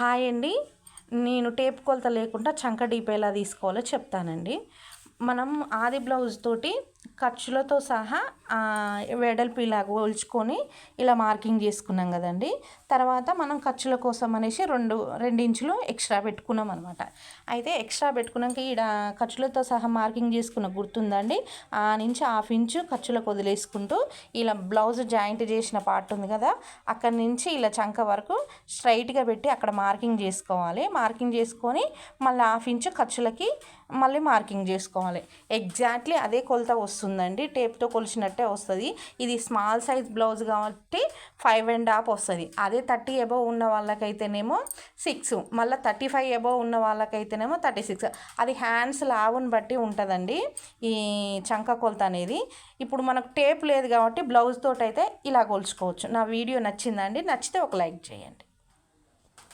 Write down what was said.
Hi అండి. నేను tape కొలత లేకుండా చంక డీప్ ఎలా తీసుకోవాలో చెప్తానండి. మనం ఆది బ్లౌజ్ తోటి ఖర్చులతో సహా ఆ, వెడల్పు ఇలా కొలుచుకొని ఇలా మార్కింగ్ చేసుకున్నాం కదండి. తర్వాత మనం ఖర్చుల కోసం అనేసి రెండు రెండు ఇంచులు ఎక్స్ట్రా పెట్టుకున్నాం అనమాట అయితే ఎక్స్ట్రా పెట్టుకున్నాక ఈడ ఖర్చులతో సహా మార్కింగ్ చేసుకున్న గుర్తుందండి. ఆ నుంచి హాఫ్ ఇంచు ఖర్చులకు వదిలేసుకుంటూ ఇలా బ్లౌజ్ జాయింట్ చేసిన పార్ట్ ఉంది కదా అక్కడి నుంచి ఇలా చంక వరకు స్ట్రైట్గా పెట్టి అక్కడ మార్కింగ్ చేసుకోవాలి. మార్కింగ్ చేసుకొని మళ్ళీ హాఫ్ ఇంచు ఖర్చులకి మళ్ళీ మార్కింగ్ చేసుకోవాలి. ఎగ్జాక్ట్లీ అదే కొలత వస్తుంది. వస్తుందండి. టేప్తో కొలిచినట్టే వస్తుంది. ఇది స్మాల్ సైజ్ బ్లౌజ్ కాబట్టి ఫైవ్ అండ్ హాఫ్ వస్తుంది. అదే థర్టీ అబోవ్ ఉన్న వాళ్ళకైతేనేమో సిక్స్. మళ్ళీ థర్టీ ఫైవ్ అబోవ్ ఉన్న వాళ్ళకైతేనేమో థర్టీ సిక్స్. అది హ్యాండ్స్ లావుని బట్టి ఉంటుందండి. ఈ చంక కొలత అనేది. ఇప్పుడు మనకు టేప్ లేదు కాబట్టి బ్లౌజ్ తోటైతే అయితే ఇలా కొలుచుకోవచ్చు. నా వీడియో నచ్చిందండి నచ్చితే ఒక లైక్ చేయండి.